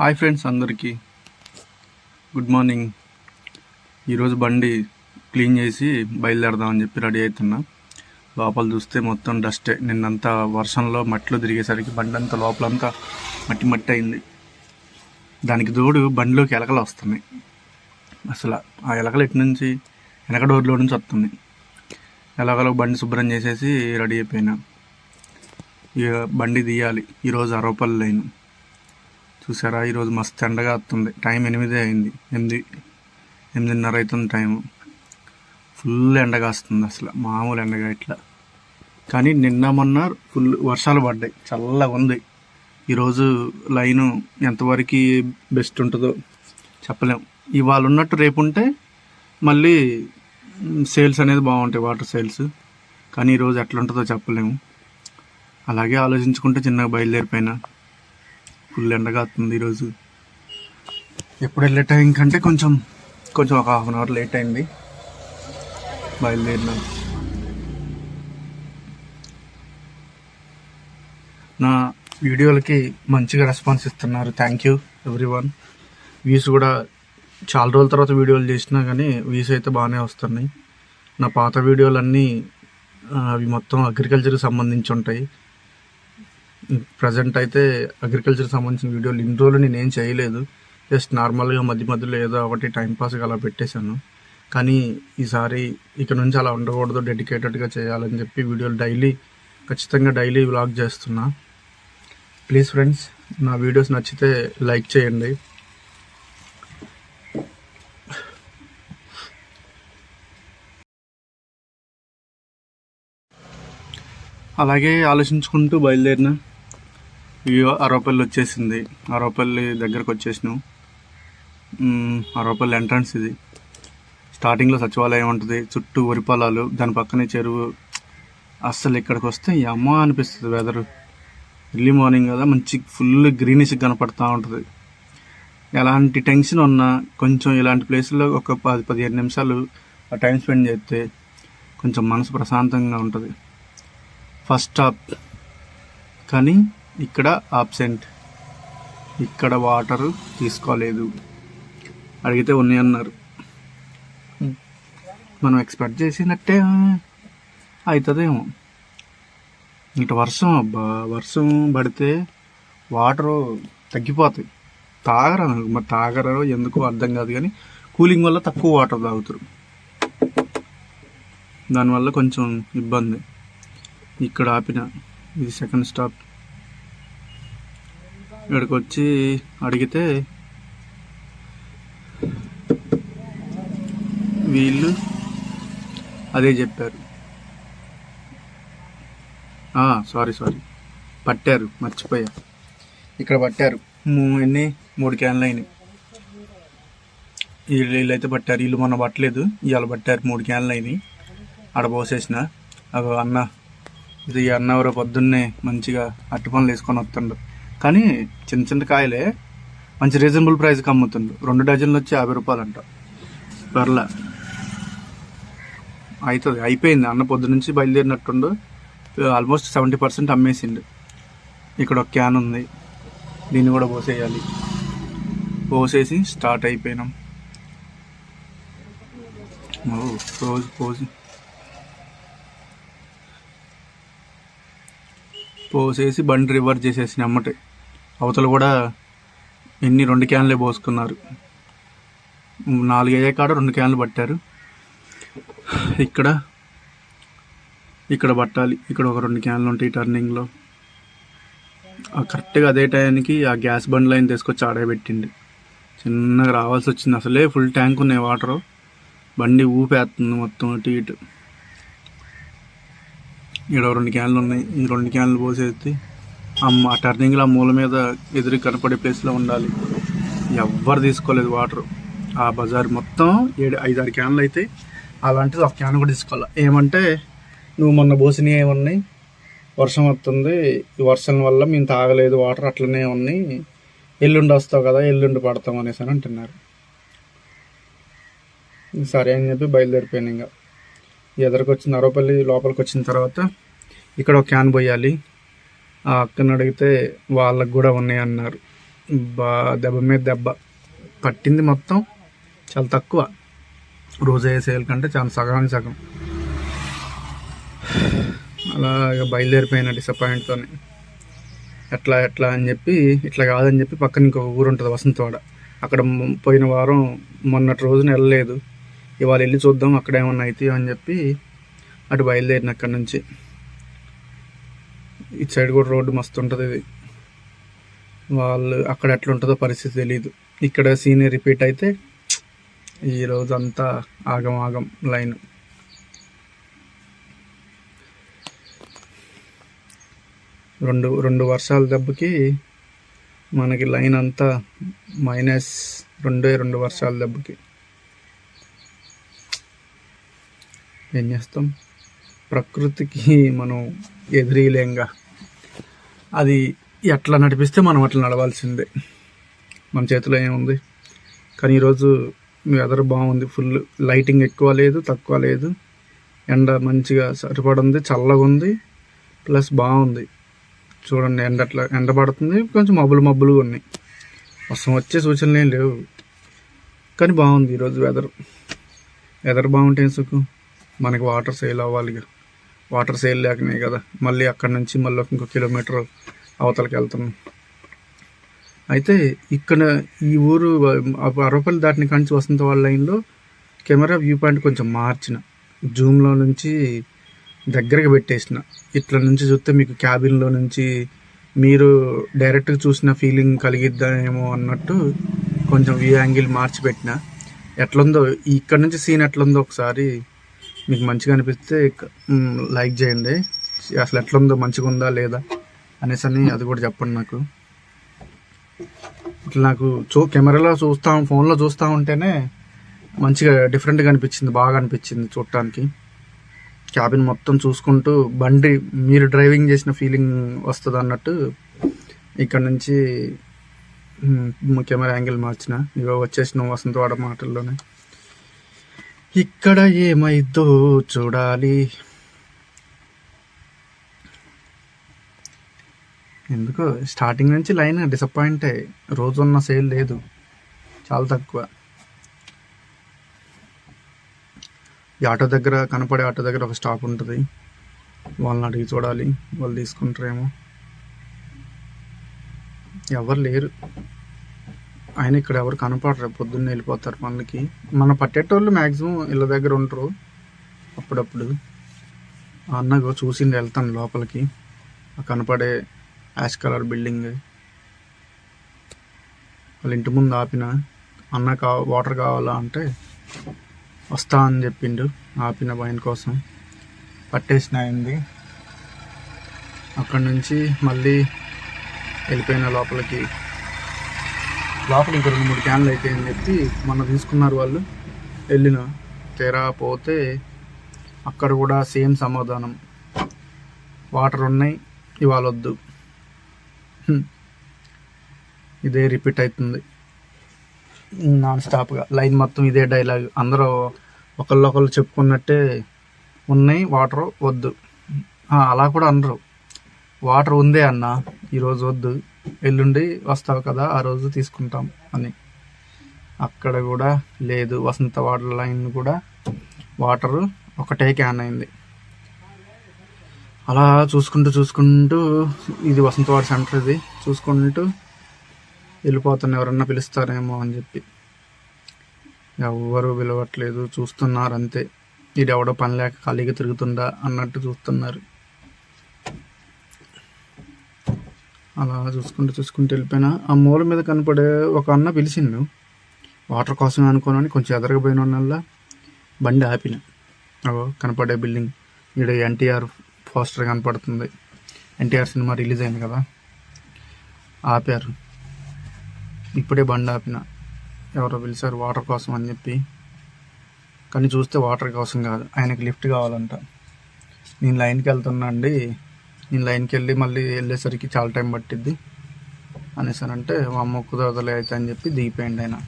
Hi friends అందరికీ. Good morning. ఈరోజు బండి క్లీన్ చేసి బయలుదేరదామని చెప్పి రెడీ అవుతున్నా. లోపల చూస్తే మొత్తం డస్టే. నిన్నంతా వర్షంలో మట్టిలో తిరిగేసరికి బండి అంతా లోపలంతా మట్టి మట్టి అయింది. దానికి తోడు బండిలోకి ఎలకలు వస్తున్నాయి. అసలు ఆ ఎలకలు ఎటు నుంచి? వెనక డోర్లో నుంచి వస్తున్నాయి. ఎలకలు బండి శుభ్రం చేసేసి రెడీ అయిపోయినా. ఇక బండి తీయాలి. ఈరోజు అరవపల్లి లైన్. చూసారా? ఈరోజు మస్తు ఎండగా వస్తుంది. టైం ఎనిమిదే అయింది. ఎనిమిది ఎనిమిదిన్నర అవుతుంది టైం ఫుల్ ఎండగా వస్తుంది అసలు. మామూలు ఎండగా ఇట్లా. కానీ నిన్న మొన్న ఫుల్ వర్షాలు పడ్డాయి. చల్లగా ఉంది. ఈరోజు లైను ఎంతవరకు బెస్ట్ ఉంటుందో చెప్పలేం. ఇవాళ ఉన్నట్టు రేపు ఉంటే మళ్ళీ సేల్స్ అనేది బాగుంటాయి వాటర్ సేల్స్. కానీ ఈరోజు ఎట్లా ఉంటుందో చెప్పలేము అలాగే ఆలోచించుకుంటే చిన్నగా బయలుదేరిపోయినా. ఫుల్ ఎండగా వస్తుంది ఈరోజు. ఎప్పుడు వెళ్ళే టైం కంటే కొంచెం కొంచెం ఒక హాఫ్ అన్ అవర్ లేట్ అయింది. బయలుదేరిన. నా వీడియోలకి మంచిగా రెస్పాన్స్ ఇస్తున్నారు. Thank you everyone views కూడా చాలా రోజుల తర్వాత వీడియోలు చేసినా కానీ వ్యూస్ అయితే బాగానే వస్తున్నాయి. నా పాత వీడియోలన్నీ అవి మొత్తం అగ్రికల్చర్కి సంబంధించి ఉంటాయి. ప్రజెంట్ అయితే అగ్రికల్చర్ సంబంధించిన వీడియోలు ఇన్ని రోజులు నేను ఏం చేయలేదు. జస్ట్ నార్మల్గా మధ్య మధ్యలో ఏదో ఒకటి టైంపాస్గా అలా పెట్టేశాను. కానీ ఈసారి ఇక నుంచి అలా ఉండకూడదు డెడికేటెడ్గా చేయాలని చెప్పి వీడియోలు డైలీ ఖచ్చితంగా డైలీ వ్లాగ్ చేస్తున్నా. ప్లీజ్ ఫ్రెండ్స్ నా వీడియోస్ నచ్చితే లైక్ చేయండి. అలాగే ఆలోచించుకుంటూ బయలుదేరిన అరవపల్లి వచ్చేసింది. అరవపల్లి దగ్గరకు వచ్చేసినాం. అరవపల్లి ఎంట్రన్స్ ఇది. స్టార్టింగ్లో సచివాలయం ఉంటుంది చుట్టూ వరి పొలాలు దాని పక్కనే చెరువు. అస్సలు ఇక్కడికి వస్తే యమ్మ అమ్మ అనిపిస్తుంది వెదరు ఎర్లీ మార్నింగ్ కదా మంచి ఫుల్ గ్రీనిష్ కనపడుతూ ఉంటుంది. ఎలాంటి టెన్షన్ ఉన్నా కొంచెం ఇలాంటి ప్లేస్లో ఒక పది పదిహేను నిమిషాలు ఆ టైం స్పెండ్ చేస్తే కొంచెం మనసు ప్రశాంతంగా ఉంటుంది. ఫస్ట్ స్టాప్ కానీ ఇక్కడ ఆబ్సెంట్ ఇక్కడ వాటర్ తీసుకోలేదు. అడిగితే ఉన్నాయి అన్నారు. మనం ఎక్స్పెక్ట్ చేసినట్టే అవుతుందేమో ఇటు వర్షం అబ్బా వర్షం పడితే వాటరు తగ్గిపోతాయి. తాగరా మరి తాగరో ఎందుకో అర్థం కాదు కానీ కూలింగ్ వల్ల తక్కువ వాటర్ తాగుతారు. దానివల్ల కొంచెం ఇబ్బంది. ఇక్కడ ఆపిన ఇది సెకండ్ స్టాప్ ఇక్కడికి వచ్చి అడిగితే వీళ్ళు అదే చెప్పారు. Sorry sorry. పట్టారు మర్చిపోయా. ఇక్కడ పట్టారు. ఎన్ని? మూడు క్యాన్లు అయినాయి. వీళ్ళు వీళ్ళైతే పట్టారు. వీళ్ళు మొన్న పట్టలేదు. ఇవాళ పట్టారు. మూడు క్యాన్లు అయినాయి. ఆడ పోసేసిన. అన్న ఇది ఈ అన్న ఎవరో పొద్దున్నే మంచిగా అట్టి పనులు వేసుకొని వస్తుండ్రు కానీ చిన్న చిన్న కాయలే మంచి రీజనబుల్ ప్రైస్కి అమ్ముతుండ్రు. రెండు డజన్లు వచ్చి యాభై రూపాయలు అంట పర్ల. అవుతుంది అయిపోయింది. అన్న పొద్దు నుంచి బయలుదేరినట్టుండు. ఆల్మోస్ట్ సెవెంటీ పర్సెంట్ అమ్మేసిండు. ఇక్కడ ఒక క్యాన్ ఉంది. దీన్ని కూడా పోసేయాలి. పోసేసి స్టార్ట్ అయిపోయినాం. రోజు పోసి పోసేసి బండి రివర్స్ చేసేసిన అమ్మటే. అవతల కూడా ఎన్ని రెండు క్యాన్లే పోసుకున్నారు. నాలుగయ్యే కాడ రెండు క్యాన్లు పట్టారు. ఇక్కడ ఇక్కడ పట్టాలి. ఇక్కడ ఒక రెండు క్యాన్లు ఉంటాయి టర్నింగ్లో. కరెక్ట్గా అదే టైంకి ఆ గ్యాస్ బండ్ లైన్ తీసుకొచ్చి ఆడబెట్టింది చిన్నగా రావాల్సి వచ్చింది. అసలే ఫుల్ ట్యాంక్ ఉన్నాయి వాటర్. బండి ఊపేస్తుంది మొత్తం ఇటు ఇటు. ఇక్కడ రెండు క్యాన్లు ఉన్నాయి. ఈ రెండు క్యాన్లు పోసేస్తే ఆ టర్నింగ్లో ఆ మూల మీద ఎదురు కనపడే ప్లేస్లో ఉండాలి. ఎవ్వరు తీసుకోలేదు వాటర్. ఆ బజార్ మొత్తం ఏడు ఐదు ఆరు క్యాన్లు అయితే అలాంటిది ఒక క్యాన్ కూడా తీసుకోవాలి. ఏమంటే నువ్వు మొన్న పోసినవి ఉన్నాయి? వర్షం వస్తుంది. ఈ వర్షం వల్ల మేము తాగలేదు వాటర్ అట్లనే ఉన్నాయి. ఎల్లుండి వస్తావు కదా ఎల్లుండి పడతాం అనేసి అని అంటున్నారు. సరే అని చెప్పి బయలుదేరిపోయాను ఇంకా. ఎదరికి వచ్చిన అరవపల్లి లోపలికి వచ్చిన తర్వాత ఇక్కడ ఒక క్యాన్ పోయాలి. ఆ అక్కని అడిగితే వాళ్ళకు కూడా ఉన్నాయి అన్నారు. బా దెబ్బ మీద దెబ్బ. పట్టింది మొత్తం. చాలా తక్కువ. రోజు సేల్ కంటే చాలా సగానికి సగం. అలా బయలుదేరిపోయిన డిసప్పాయింట్తోనే ఎట్లా ఎట్లా అని చెప్పి ఇట్లా కాదని చెప్పి పక్కన ఇంకొక ఊరు ఉంటుంది వసంతవాడ. అక్కడ పోయిన వారం మొన్నటి రోజున వెళ్ళలేదు. ఇవాళ వెళ్ళి చూద్దాం అక్కడ ఏమన్నా అవుతాయో అని చెప్పి అటు బయలుదేరిన అక్కడి నుంచి. ఇటు సైడ్ కూడా రోడ్డు మస్తు ఉంటుంది ఇది. వాళ్ళు అక్కడ ఎట్లా ఉంటుందో పరిస్థితి తెలియదు ఇక్కడ సీన్ రిపీట్ అయితే ఈ రోజు అంతా ఆగం ఆగం లైన్. రెండు రెండు వర్షాల దెబ్బకి మనకి లైన్ అంతా మైనస్ రెండే రెండు వర్షాల దెబ్బకి. ఏం చేస్తాం ప్రకృతికి మనం ఎదిరీలేంగా. అది ఎట్లా నడిపిస్తే మనం అట్లా నడవాల్సిందే. మన చేతిలో ఏముంది? కానీ ఈరోజు వెదర్ బాగుంది. ఫుల్ లైటింగ్ ఎక్కువ లేదు తక్కువ లేదు. ఎండ మంచిగా సరిపడుంది చల్లగా ఉంది ప్లస్ బాగుంది. చూడండి ఎండ అట్లా ఎండ పడుతుంది. కొంచెం మబ్బులు మబ్బులు ఉన్నాయి. వర్షం వచ్చే సూచనలు ఏం లేవు. కానీ బాగుంది ఈరోజు వెదర్ వెదర్ బాగుంటే సుఖం? మనకి వాటర్ సేల్ అవ్వాలి వాటర్ సేల్ లేకనే కదా. మళ్ళీ అక్కడి నుంచి మళ్ళీ ఇంకో కిలోమీటర్ అవతలకి వెళ్తున్నాం. అయితే ఇక్కడ ఈ ఊరు అరవపల్లి దాటిన కంచి వసంత వాళ్ళ లైన్లో కెమెరా వ్యూ పాయింట్ కొంచెం మార్చిన. జూమ్లో నుంచి దగ్గరగా పెట్టేసిన. ఇట్లా నుంచి చూస్తే మీకు క్యాబిన్లో నుంచి మీరు డైరెక్ట్గా చూసిన ఫీలింగ్ కలిగిద్దామేమో అన్నట్టు కొంచెం వ్యూ యాంగిల్ మార్చి పెట్టిన. ఎట్లుందో ఇక్కడ నుంచి సీన్ ఎట్లుందో ఒకసారి మీకు మంచిగా అనిపిస్తే లైక్ చేయండి. అసలు ఎట్లుందో మంచిగా ఉందా లేదా అనేసి అని అది కూడా చెప్పండి నాకు. ఇట్లా నాకు చూ కెమెరాలో చూస్తా ఫోన్లో చూస్తూ ఉంటేనే మంచిగా డిఫరెంట్గా అనిపించింది బాగా అనిపించింది చూడటానికి. క్యాబిన్ మొత్తం చూసుకుంటూ బండి మీరు డ్రైవింగ్ చేసిన ఫీలింగ్ వస్తుంది అన్నట్టు ఇక్కడ నుంచి కెమెరా యాంగిల్ మార్చిన. ఇగో వచ్చేసిన వసంతవాడ మాటల్లోనే. ఇక్కడ ఏమైద్దో చూడాలి. ఎందుకో స్టార్టింగ్ నుంచి లైన్ డిసప్పాయింట్ రోజు ఉన్న సేల్ లేదు. చాలా తక్కువ. ఈ ఆటో దగ్గర కనపడే ఆటో దగ్గర ఒక స్టాప్ ఉంటుంది. వాళ్ళని అడిగి చూడాలి వాళ్ళు తీసుకుంటారేమో. ఎవరు లేరు. ఆయన ఇక్కడ ఎవరు కనపడరు పొద్దున్న వెళ్ళిపోతారు పనులకి. మన పట్టేటోళ్ళు మ్యాక్సిమం ఇళ్ళ దగ్గర ఉంటారు. అప్పుడప్పుడు ఆ అన్నగో చూసింది వెళ్తాను లోపలికి. కనపడే యాష్ కలర్ బిల్డింగ్. వాళ్ళ ఇంటి ముందు ఆపిన అన్న కా వాటర్ కావాలా? అంటే వస్తా అని చెప్పిండు. ఆపిన బయన్ కోసం. పట్టేసిన అయింది. అక్కడి నుంచి మళ్ళీ వెళ్ళిపోయిన లోపలికి లోపల ఇంకా రెండు మూడు క్యాన్లు అయితే అని చెప్పి మొన్న తీసుకున్నారు వాళ్ళు. వెళ్ళిన తీరా పోతే అక్కడ కూడా సేమ్ సమాధానం. వాటర్ ఉన్నాయి ఇవాళ వద్దు. ఇదే రిపీట్ అవుతుంది నాన్ స్టాప్గా. లైన్ మొత్తం ఇదే డైలాగ్. అందరూ ఒకళ్ళొకళ్ళు చెప్పుకున్నట్టే ఉన్నాయి వాటర్ వద్దు. అలా కూడా అనరు. వాటర్ ఉందే అన్న ఈరోజు వద్దు. ఎల్లుండి వస్తావు కదా ఆ రోజు తీసుకుంటాం అని. అక్కడ కూడా లేదు వసంత వాటర్ లైన్ కూడా వాటర్ ఒకటే క్యాన్ అయింది. అలా చూసుకుంటూ చూసుకుంటూ ఇది వసంత వాటర్ సెంటర్ ఇది. చూసుకుంటూ వెళ్ళిపోతాను ఎవరన్నా పిలుస్తారేమో అని చెప్పి. ఎవ్వరు పిలవట్లేదు చూస్తున్నారు అంతే. ఇది ఎవడో పని లేక ఖాళీగా తిరుగుతుందా అన్నట్టు చూస్తున్నారు. అలా చూసుకుంటూ చూసుకుంటూ వెళ్ళిపోయినా ఆ మూల మీద కనపడే ఒక అన్న పిలిచిండు. వాటర్ కోసమే అనుకోనని కొంచెం ఎదరకపోయిన వాళ్ళ బండి ఆపిన. అగో కనపడే బిల్డింగ్. ఇక్కడ ఎన్టీఆర్ పోస్టర్ కనపడుతుంది. ఎన్టీఆర్ సినిమా రిలీజ్ అయింది కదా. ఆపారు. ఇప్పుడే బండి ఆపిన. ఎవరో పిలిచారు వాటర్ కోసం అని చెప్పి. కానీ చూస్తే వాటర్ కోసం కాదు. ఆయనకి లిఫ్ట్ కావాలంట. నేను లైన్కి వెళ్తున్నా అండి. నేను లైన్కి వెళ్ళి మళ్ళీ వెళ్ళేసరికి చాలా టైం పట్టిద్ది. అనేసానంటే మా అమ్మ కుదరదలే అయితే అని చెప్పి దిగిపోయింది ఆయన.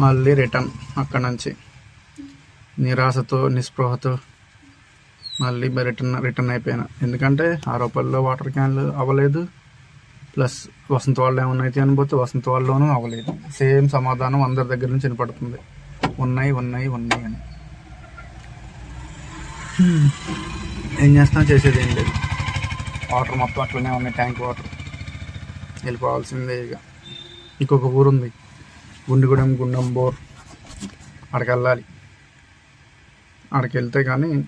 మళ్ళీ రిటర్న్ అక్కడ నుంచి. నిరాశతో నిస్పృహతో మళ్ళీ రిటర్న్ రిటర్న్ అయిపోయినా. ఎందుకంటే ఆ రూపాయల్లో వాటర్ క్యాన్లు అవ్వలేదు. ప్లస్ వసంత వాళ్ళు ఏమన్నా అయితే అనిపోతే వసంత వాళ్ళలోనూ అవ్వలేదు. సేమ్ సమాధానం అందరి దగ్గర నుంచి వినపడుతుంది. ఉన్నాయి ఉన్నాయి ఉన్నాయి అని. ఏం చేస్తాం? చేసేది ఏం లేదు. వాటర్ మొత్తం అట్లనే ఉన్నాయి ట్యాంక్ వాటర్. వెళ్ళిపోవాల్సిందే ఇక. ఇంకొక ఊరు ఉంది గుండెగూడెం గుండం బోర్. అక్కడికి వెళ్ళాలి. అక్కడికి వెళ్తే కానీ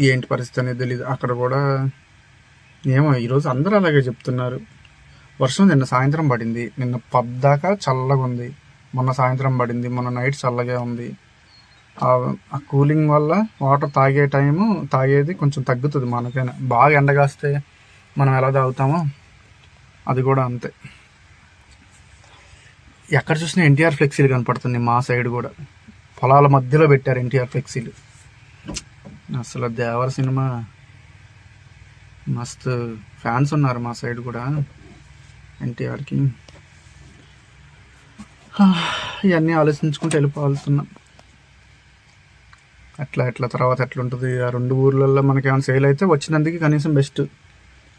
ఏంటి పరిస్థితి అనేది తెలియదు అక్కడ కూడా ఏమో ఈరోజు అందరూ అలాగే చెప్తున్నారు. వర్షం నిన్న సాయంత్రం పడింది. నిన్న పద్దాకా చల్లగా ఉంది. మొన్న సాయంత్రం పడింది మొన్న నైట్ చల్లగా ఉంది. ఆ- ఆ కూలింగ్ వల్ల వాటర్ తాగే టైము తాగేది కొంచెం తగ్గుతుంది మనకైనా. బాగా ఎండగాస్తే మనం ఎలా తాగుతామో అది కూడా అంతే. ఎక్కడ చూసినా ఎన్టీఆర్ ఫ్లెక్సీలు కనపడుతుంది మా సైడ్ కూడా. పొలాల మధ్యలో పెట్టారు ఎన్టీఆర్ ఫ్లెక్సీలు. అసలు దేవర సినిమా మస్తు ఫ్యాన్స్ ఉన్నారు మా సైడ్ కూడా ఎన్టీఆర్కి. ఇవన్నీ ఆలోచించుకుంటూ వెళ్ళిపోవాల్తున్నాం అట్లా ఎట్లా తర్వాత ఎట్లుంటుంది? ఆ రెండు ఊర్లలో మనకి ఏమైనా సేల్ అయితే వచ్చినందుకు కనీసం బెస్ట్.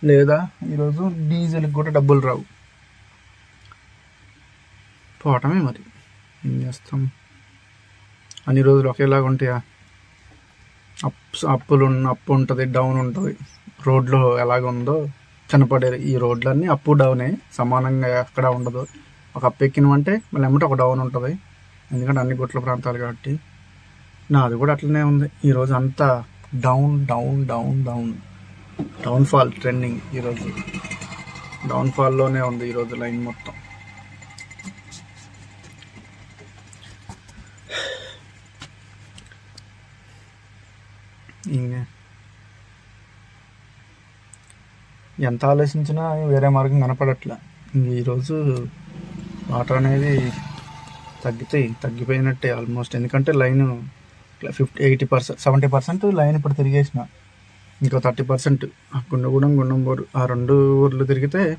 లేదా ఈరోజు డీజిల్కి కూడా డబ్బులు రావు. పోవటమే మరి. ఏం చేస్తాం? అన్ని రోజులు ఒకేలాగా ఉంటాయా? అప్స్ అప్పులు అప్పు ఉంటుంది డౌన్ ఉంటుంది. రోడ్లో ఎలాగ ఉందో కనపడేది. ఈ రోడ్లన్నీ అప్పు డౌనే సమానంగా ఎక్కడ ఉండదు. ఒక అప్పు ఎక్కినమంటే మళ్ళీ ఎమ్మటే ఒక డౌన్ ఉంటుంది. ఎందుకంటే అన్ని గుట్ల ప్రాంతాలు కాబట్టి. నాది కూడా అట్లనే ఉంది. ఈరోజు అంతా down down down down. Down fall trending ఈరోజు. డౌన్ ఫాల్లోనే ఉంది ఈరోజు లైన్ మొత్తం. ఎంత ఆలోచించినా వేరే మార్గం కనపడట్లే. ఈరోజు వాటర్ అనేది తగ్గితే తగ్గిపోయినట్టే ఆల్మోస్ట్. ఎందుకంటే line fifty eighty percent seventy percent line ఇప్పుడు తిరిగేసిన. ఇంకో థర్టీ పర్సెంట్. గుండగూడెం గుండంబోరు ఆ రెండు ఊర్లు తిరిగితే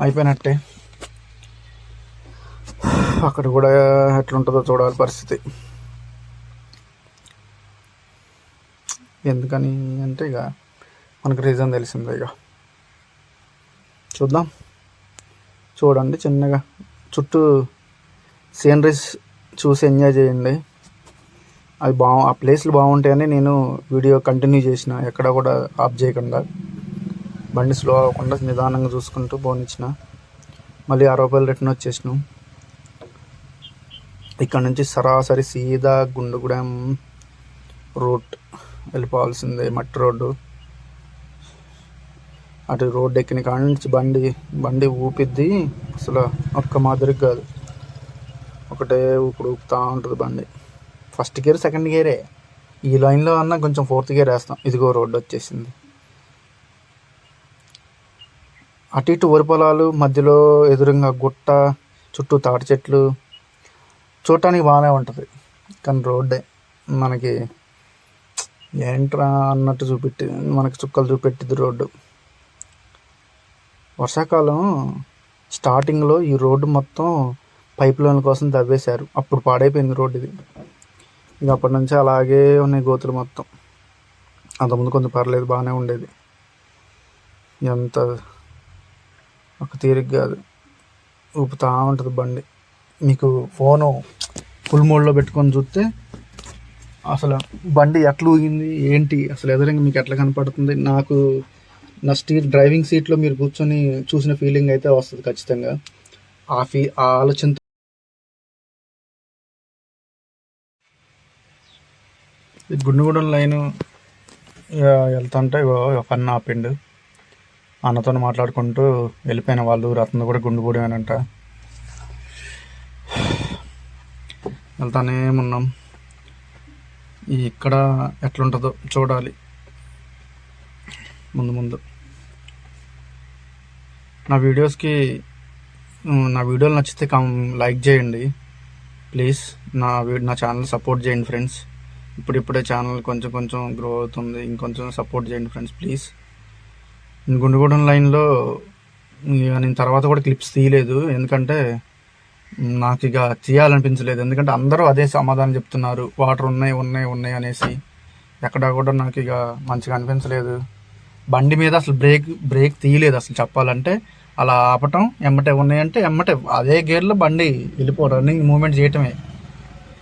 అయిపోయినట్టే. అక్కడ కూడా ఎట్లుంటుందో చూడాలి పరిస్థితి. ఎందుకని అంటే ఇక మనకు రీజన్ తెలిసిందే ఇక. చూద్దాం. చూడండి చిన్నగా. చుట్టూ సీనరీస్ చూసి ఎంజాయ్ చేయండి. అవి బా ఆ ప్లేస్లు బాగుంటాయని నేను వీడియో కంటిన్యూ చేసిన. ఎక్కడ కూడా ఆఫ్ చేయకుండా. బండి స్లో అవ్వకుండా నిదానంగా చూసుకుంటూ పోనిచ్చిన. మళ్ళీ ఆ రూపాయలు రిటర్న్ వచ్చేసినాం. ఇక్కడ నుంచి సరాసరి సీదా గుండుగూడెం రూట్ వెళ్ళిపోవాల్సిందే మట్టి రోడ్డు. అటు రోడ్డు ఎక్కిన కాడి నుంచి బండి బండి ఊపిద్ది. అసలు ఒక్క మాదిరి కాదు. ఒకటే ఊపుడు ఊపుతూ ఉంటుంది బండి. ఫస్ట్ గేర్ సెకండ్ గేరే. ఈ లైన్లో అన్నా కొంచెం ఫోర్త్ గేర్ వేస్తాం. ఇదిగో రోడ్డు వచ్చేసింది. అటు ఇటు వరి పొలాలు మధ్యలో ఎదురుగా గుట్ట చుట్టూ తాటి చెట్లు. చూడటానికి బాగానే ఉంటుంది. కానీ రోడ్డే మనకి ఏంట్రా అన్నట్టు చూపెట్టి మనకి చుక్కలు చూపెట్టింది రోడ్డు. వర్షాకాలం స్టార్టింగ్లో ఈ రోడ్డు మొత్తం పైప్ లైన్ కోసం తవ్వేశారు అప్పుడు పాడైపోయింది రోడ్డు ఇది. ఇక అప్పటి నుంచి అలాగే ఉన్నాయి గోతులు మొత్తం. అంతకుముందు కొంచెం పర్లేదు బాగానే ఉండేది. ఎంత ఒక తీరిక కాదు. ఊపుతా ఉంటుంది బండి. మీకు ఫోను ఫుల్ మోడ్లో పెట్టుకొని చూస్తే అసలు బండి ఎట్లా ఊగింది ఏంటి అసలు ఎదురంగా మీకు ఎట్లా కనపడుతుంది? నాకు నా స్టీర్ డ్రైవింగ్ సీట్లో మీరు కూర్చొని చూసిన ఫీలింగ్ అయితే వస్తుంది ఖచ్చితంగా. ఆ ఫీ ఆ ఆలోచన గుండుగూడెం లైన్ వెళ్తుంటే ఇగో ఒక అన్న ఆపిండు. అన్నతో మాట్లాడుకుంటూ వెళ్ళిపోయిన వాళ్ళు రత్న కూడా గుండుగూడెమేనంట వెళ్తానే ఉన్నాం. ఇక్కడ ఎట్లుంటుందో చూడాలి. ముందు ముందు. నా వీడియోస్కి నా వీడియోలు నచ్చితే కం లైక్ చేయండి. ప్లీజ్ నా వీ- నా ఛానల్ సపోర్ట్ చేయండి ఫ్రెండ్స్. ఇప్పుడిప్పుడే ఛానల్ కొంచెం కొంచెం గ్రో అవుతుంది. ఇంకొంచెం సపోర్ట్ చేయండి ఫ్రెండ్స్ ప్లీజ్ గుండుగూడెం లైన్లో ఇక నేను తర్వాత కూడా క్లిప్స్ తీయలేదు. ఎందుకంటే నాకు ఇక తీయాలనిపించలేదు. ఎందుకంటే అందరూ అదే సమాధానం చెప్తున్నారు. వాటర్ ఉన్నాయి ఉన్నాయి ఉన్నాయి అనేసి. ఎక్కడా కూడా నాకు ఇక మంచిగా అనిపించలేదు. బండి మీద అసలు బ్రేక్ బ్రేక్ తీయలేదు అసలు చెప్పాలంటే. అలా ఆపటం ఎమ్మటే ఉన్నాయంటే ఎమ్మటే అదే గేర్లో బండి వెళ్ళిపో రన్నింగ్ మూమెంట్ చేయటమే.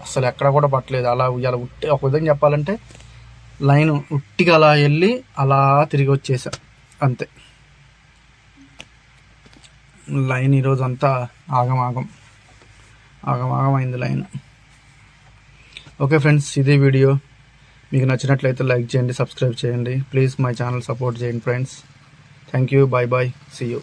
అసలు ఎక్కడ కూడా పట్టలేదు. అలా ఇలా ఉట్టి ఒక విధంగా చెప్పాలంటే లైన్ ఉట్టిగా అలా వెళ్ళి అలా తిరిగి వచ్చేసా. అంతే. లైన్ ఈరోజు అంతా ఆగమాగం. ఆగమాగం అయింది లైన్. ఓకే ఫ్రెండ్స్ ఇదే వీడియో. మీకు నచ్చినట్లయితే లైక్ చేయండి సబ్స్క్రైబ్ చేయండి. ప్లీజ్ మై ఛానల్ సపోర్ట్ చేయండి friends. Thank you bye bye see you.